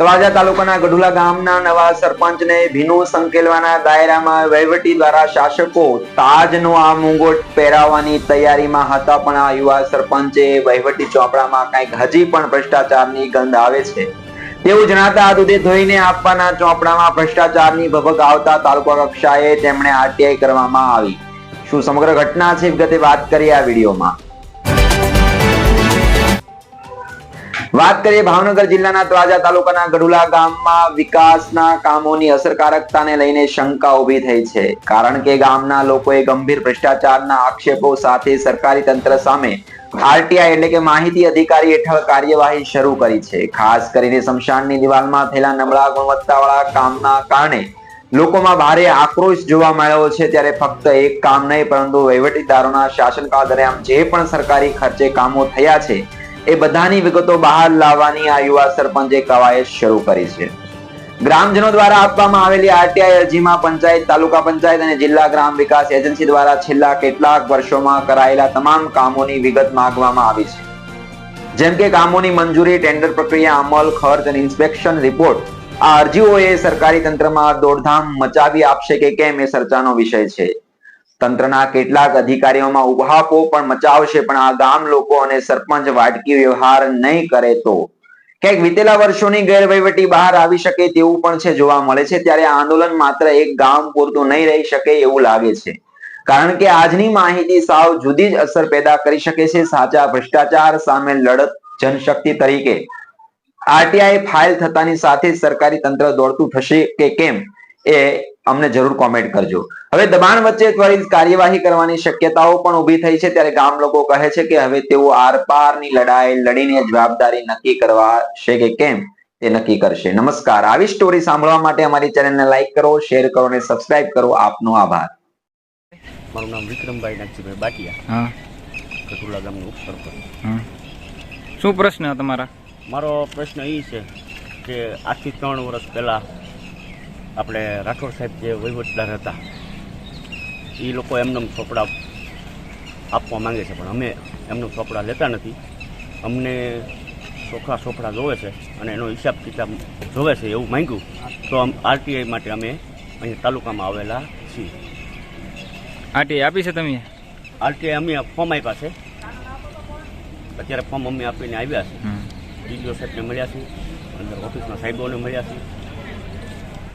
તળાજા તાલુકાના ગઢુલા ગામના નવા સરપંચને ભીનું સંકેલવાના દાયરામાં વહીવટી દ્વારા શાસકો તાજનો આ મુંગોટ પહેરાવવાની તૈયારીમાં હતા, પણ આ યુવા સરપંચે વહીવટી ચોપડામાં કંઈક હજી પણ ભ્રષ્ટાચારની ગંધ આવે છે. તેવું જણાતા દૂધે ધોઈને આપવાના ચોપડામાં ભ્રષ્ટાચારની ભભક આવતા તાલુકા કક્ષાએ તેમણે આરટીઆઈ કરવામાં આવી. શું સમગ્ર ઘટના છે? વિગતે વાત કરીએ આ વિડીયોમાં. વાત કરીએ ભાવનગર જિલ્લાના ત્રાજા તાલુકાના ગઢુલા ગામમાં વિકાસના કામોની અસરકારકતાને લઈને શંકા ઊભી થઈ છે. કારણ કે ગામના લોકોએ ગંભીર ભ્રષ્ટાચારના આક્ષેપો સાથે સરકારી તંત્ર સામે આરટીઆઈ એટલે કે માહિતી અધિકારી હેઠળ કાર્યવાહી શરૂ કરી છે. ખાસ કરીને શમશાનની દિવાલમાં થયેલા નબળા ગુણવત્તાવાળા કામના કારણે લોકોમાં ભારે આક્રોશ જોવા મળ્યો છે. ત્યારે ફક્ત એક કામ નહીં, પરંતુ વહીવટીદારોના શાસનકાળ દરમિયાન જે પણ સરકારી ખર્ચે કામો થયા છે એ બધાની વિગતો બહાર લાવવાની આ યુવા સરપંચે કવાયત શરૂ કરી છે. ગ્રામજનો દ્વારા આપવામાં આવેલી આરટીઆઈ અરજીમાં પંચાયત, તાલુકા પંચાયત અને જિલ્લા ગ્રામ વિકાસ એજન્સી દ્વારા છેલ્લા કેટલાક વર્ષોમાં કરાયેલા તમામ કામોની વિગત માંગવામાં આવી છે. જેમ કે કામોની મંજૂરી, ટેન્ડર પ્રક્રિયા અમલ, ખર્ચ અને ઇન્સ્પેક્શન રિપોર્ટ, આ અરજીઓએ સરકારી તંત્રમાં દોડધામ મચાવી આપશે કે કેમ એ ચર્ચાનો વિષય છે. તંત્રના કેટલાક અધિકારીઓમાં ઉભાપો પણ મચાવશે, પણ આ ગામ લોકો અને સરપંચ વાટકી વ્યવહાર નહીં કરે તો. ક્યાંક વિતેલા વર્ષોની ગેરવહીવટી બહાર આવી શકે તેવું પણ છે, જોવા મળે છે. ત્યારે આંદોલન માત્ર એક ગામ પૂરતું નહીં રહી શકે એવું લાગે છે. કારણ કે આજની માહિતી સાવ જુદી જ અસર પેદા કરી શકે છે. સાચા ભ્રષ્ટાચાર સામે લડત જનશક્તિ તરીકે. આરટીઆઈ ફાઇલ થતાની સાથે સરકારી તંત્ર દોડતું થશે કે કેમ? એ અમને જરૂર કોમેન્ટ કરજો. હવે દબાણ વચ્ચે ત્વરિત કાર્યવાહી કરવાની શક્યતાઓ પણ ઊભી થઈ છે. ત્યારે ગામ લોકો કહે છે કે હવે તેઓ આરપારની લડાઈ લડીને જવાબદારી નક્કી કરવા છે કે કેમ? તે નક્કી કરશે. નમસ્કાર. આવી સ્ટોરી સાંભળવા માટે અમારી ચેનલને લાઈક કરો શેર કરો અને સબસ્ક્રાઇબ કરો. આપનો આભાર. મારું નામ વિક્રમભાઈ નાગજીભાઈ બાટિયા. હા. કઠુલા ગામનો ઉપસરપંચ. હા. શું પ્રશ્ન તમારા? મારો પ્રશ્ન એ છે કે આજથી ત્રણ વર્ષ પહેલાં આપણે રાઠોડ સાહેબ જે વહીવટદાર હતા એ લોકો એમને ચોપડા આપવા માંગે છે પણ અમે એમનું ચોપડા લેતા નથી. અમને ચોખા ચોપડા જોવે છે અને એનો હિસાબ કિતાબ જોવે છે એવું માંગ્યું તો આરટીઆઈ માટે અમે અહીં તાલુકામાં આવેલા છીએ. આરટીઆઈ આપી છે તમે? આરટીઆઈ અમે ફોર્મ આપ્યા છે. અત્યારે ફોર્મ અમે આપીને આવ્યા છે ડીડીઓ સાહેબને મળ્યા છે અંદર ઓફિસના સાહેબોને મળ્યા છે